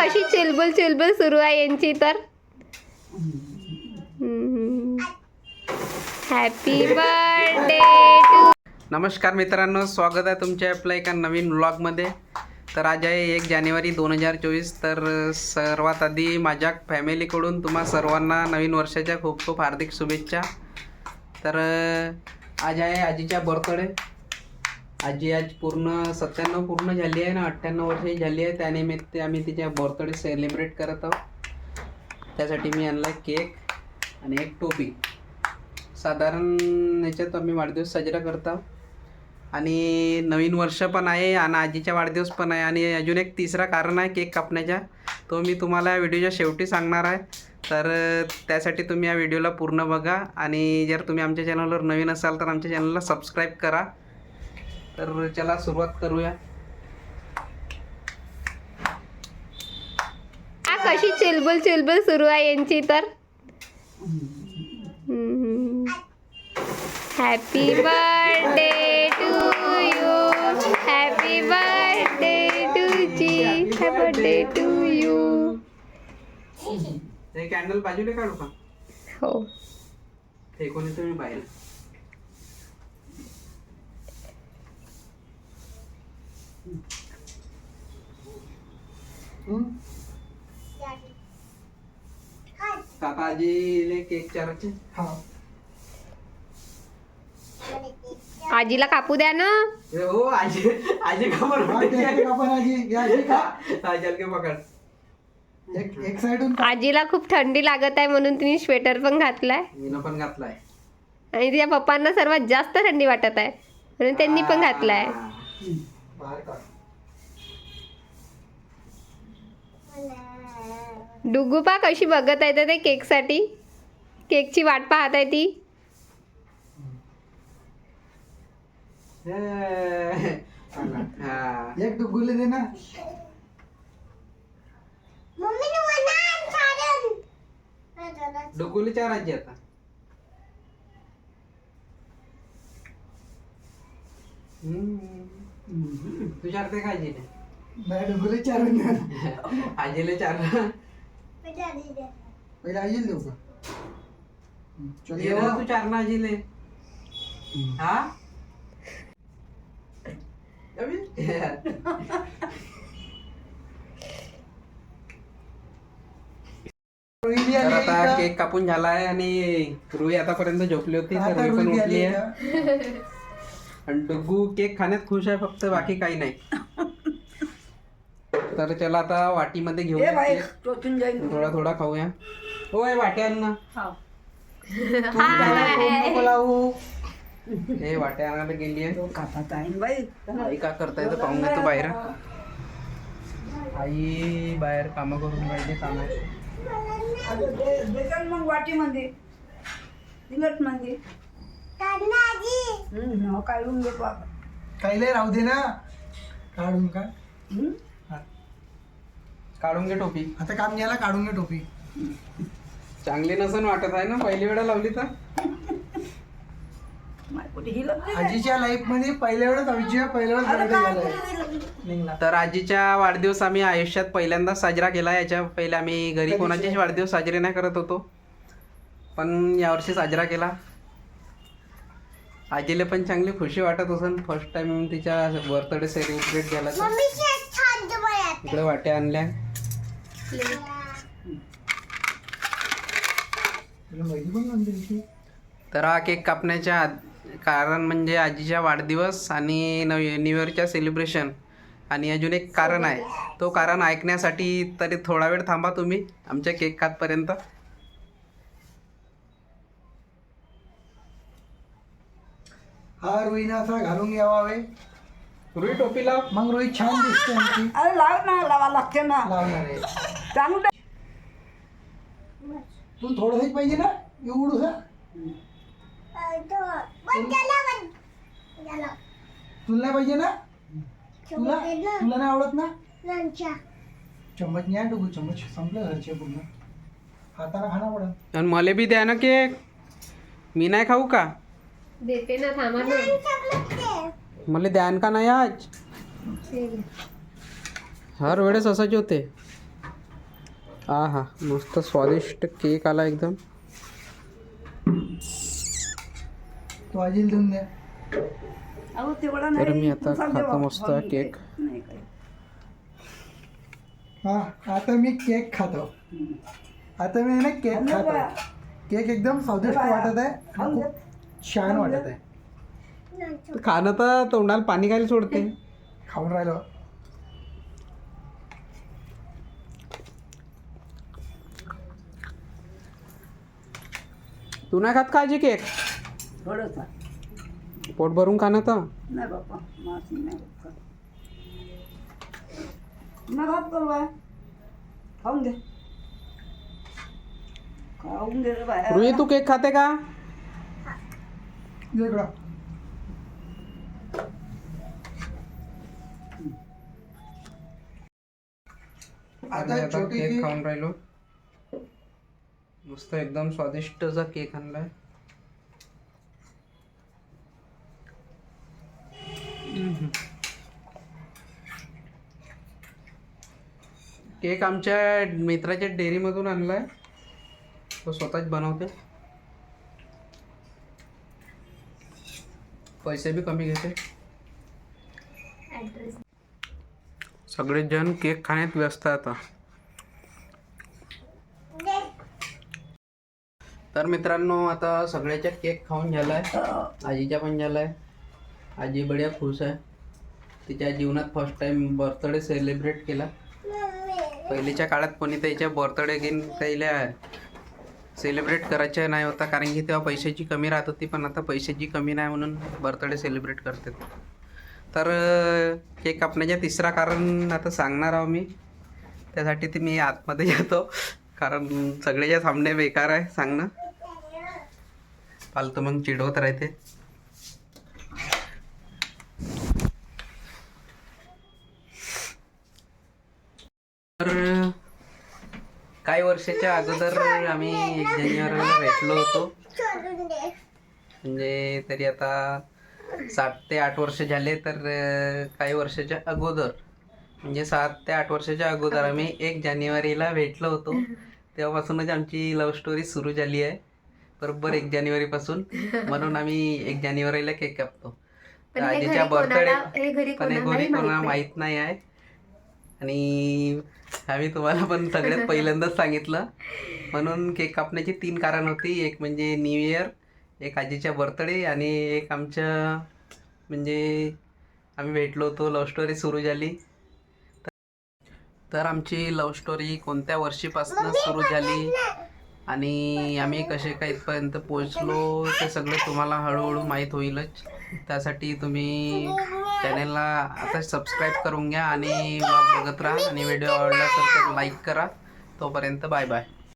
कशी चेलबल चेलबल सुरू आहे यांची तर? हॅपी बर्थडे टू नमस्कार मित्रांनो स्वागत आहे तुमच्या आपल्या एका नवीन व्लॉगमध्ये तर आज आहे एक जानेवारी दोन हजार चोवीस तर सर्वात आधी माझ्या फॅमिलीकडून तुम्हा सर्वांना नवीन वर्षाच्या खूप खूप हार्दिक शुभेच्छा. तर आज आहे आजीच्या बर्थडे आजी आज पूर्ण सत्त्याण्णव पूर्ण झाली आहे ना अठ्ठ्याण्णव वर्षाची झाली आहे. त्यानिमित्त आम्ही तिच्या बर्थडे सेलिब्रेट करत आहोत. त्यासाठी मी आणला केक आणि एक टोपी. साधारण याच्यात आम्ही वाढदिवस साजरा करतो आणि नवीन वर्ष पण आहे आणि आजीचा वाढदिवस पण आहे. आणि अजून एक तिसरा कारण आहे केक कापण्याचा. तो मी तुम्हाला या व्हिडिओच्या शेवटी सांगणार आहे. तर त्यासाठी तुम्ही या व्हिडिओला पूर्ण बघा. आणि जर तुम्ही आमच्या चॅनलवर नवीन असाल तर आमच्या चॅनलला सबस्क्राईब करा. तर चला सुरुवात करूया. कशी चिलबुल चिलबुल सुरू आहे यांची तर? Happy birthday to you happy birthday to G happy birthday to you candle बाजूला काढू का? हो. ते कोणी तुम्ही बाहेर. काका आजीले केक चारायचे. आजीला कापू द्या ना. ए, हो आजी आजी खबर आजल के पकड? एक साइडून आजीला खूप थंडी लागत आहे म्हणून तिने स्वेटर पण घातलाय. मीनं पण घातलाय. आणि तिच्या पप्पांना सर्वात जास्त थंडी वाटत आहे म्हणून त्यांनी पण घातलाय. बाहेर काढ. डुगुपा कशी बघत आहे ते केकसाठी. केकची वाट पाहत आहे ती. हा. एक डुगुले दे ना. चार आजी आता. हम्म. तू चारते का आजीने नाही डुगुले चार द्या आजीले चार पहिले आईला देऊ का हम्म, चल ये ये ना तू चार ना आजीले हा अबे? रोहिणी तर आली आता आहे केक कापून झाला आहे आणि रुई आतापर्यंत झोपली होती का? तर आता रुई पण रोहिणी उठली आली आहे आहे आणि डुग्गू केक खाण्यात खुश आहे फक्त बाकी काही नाही. तर चला आता वाटीमध्ये घेऊया केक. थोडा थोडा खाऊया. होय वाट्या आण ना. का? नको लावू. हे वाट्या आणायला गेली आहे आई का करताय तर पाहून घेतो बाहेर. आई बाहेर कामं करून राहिली काम. मग वाटीमध्ये. म्हणजे हम्म, काढून घेतो आपण. काहीले राहू दे ना. काढून का? हम्म? काढून घे टोपी. आता काम घ्यायला काढून घे टोपी. चांगली नसन वाटत आहे ना? पहिली वेळा लावली तर. माय कुठे हिलत नाही. आजीच्या लाईफमध्ये पहिल्या वेळेस आईच्या पहिल्या वेळेस बर्थडे झालाय. निघला तर आजीच्या वाढदिवस आम्ही आयुष्यात पहिल्यांदा साजरा केला. याच्या पहिले आम्ही घरी कोणाचेच वाढदिवस साजरे नाही करत होतो. पण यावर्षी साजरा केला. आजीला पण चांगली खुशी वाटत असेल फर्स्ट टाइम तिच्या बर्थडे सेलिब्रेट झाला तर. इकडे वाट्या आणल्या. तर हा केक कापण्याच्या कारण म्हणजे आजीचा वाढदिवस आणि नव न्यू इयरच्या सेलिब्रेशन आणि अजून एक कारण आहे. तो कारण ऐकण्यासाठी तरी थोडा वेळ थांबा तुम्ही. आमच्या केक खातपर्यंत हा रोहिणी असा घालून घ्यावा वे रुई टोपी लाव मग रोहित छान दिसते आणखी अरे लाव ना लावा लागते ना. लावणार आहे. चांगलं तू थोडंसंच पाहिजे ना? एवढं तुला नाही पाहिजे ना? तुला? तुला नाही आवडत ना? चम्मच नाही डुगू चम्मच. संपलं घरचे पूर्ण. हाताने खाना पडत आणि मला बी द्या ना केक. मी नाही खाऊ का? देते ना थांबा ना. मला द्यान का नाही आज? हर वेळेस असंच होते. हा हा मस्त स्वादिष्ट केक आला एकदम. तो आजील देऊन द्या तर नाही. मी आता खातो मस्त. केक. हा आता मी केक खातो. आता मी ना केक खातो. केक एकदम स्वादिष्ट. वाटत आहे. खूप छान. वाटत आहे खाणं तर तोंडाला पाणी खायला सोडते. खाऊन राहिलो. तू नाही खात काळजी केक? थोडंसं. पोट भरून खाणं तर. नाही बाप्पा मासी नाही होत का. मग हात करू बाय खाऊन घे. खाऊन घे रे बाया रुई तू केक खाते का? आता केक खाऊन राहिलो. मस्त एकदम स्वादिष्टचा केक आणलाय. केक आमच्या मित्राच्या डेअरीमधून आणलाय. तो स्वतःच बनवते पैसे बी कमी घेते. सगळेच जण केक खाण्यात व्यस्त आहे आता. तर मित्रांनो आता सगळ्याच्या केक खाऊन झालाय. आजीच्या पण झालाय. आजी बढिया खुश आहे. तिच्या जीवनात फर्स्ट टाइम बर्थडे सेलिब्रेट केला. पहिलीच्या काळात कोणी त्याच्या बर्थडे घेऊन त्याला सेलिब्रेट करायचं नाही होता कारण की तेव्हा पैशाची कमी राहत होती पण आता पैशाची कमी नाही म्हणून बर्थडे सेलिब्रेट करते. तर केक कापण्याचे तिसरा कारण आता सांगणार आहो मी. त्यासाठी ते मी आतमध्ये येतो कारण सगळेच्या सामने बेकार आहे सांगणं फालतू मग चिडवत राहते तर काही वर्षाच्या अगोदर आम्ही एक जानेवारीला भेटलो होतो. म्हणजे तरी आता सात ते आठ वर्ष झाले तर काही वर्षाच्या अगोदर. म्हणजे सात ते आठ वर्षाच्या अगोदर आम्ही एक जानेवारीला भेटलो होतो. तेव्हापासूनच आमची लव्ह स्टोरी सुरू झाली आहे. बरोबर एक जानेवारीपासून. म्हणून आम्ही एक जानेवारीला केक कापतो. आजीच्या बर्थडे पण हे घरी माहीत माहीत नाही आहे. आणि आम्ही तुम्हाला पण सगळ्यात पहिल्यांदाच सांगितलं. म्हणून केक कापण्याची तीन कारण होती. एक म्हणजे न्यू इयर एक आजीच्या बर्थडे आणि एक आमच्या म्हणजे आम्ही भेटलो होतो लव्ह स्टोरी सुरू झाली. तर आमची लव्ह स्टोरी कोणत्या वर्षीपासून सुरू झाली? आणि आम्ही कसे काय इथपर्यंत पोहोचलो ते सगळं तुम्हाला हळूहळू माहीत होईलच. त्यासाठी तुम्ही चॅनलला आता सबस्क्राईब करून घ्या आणि ब्लॉग बघत राहा आणि व्हिडिओ आवडला तर लाईक करा. तोपर्यंत बाय बाय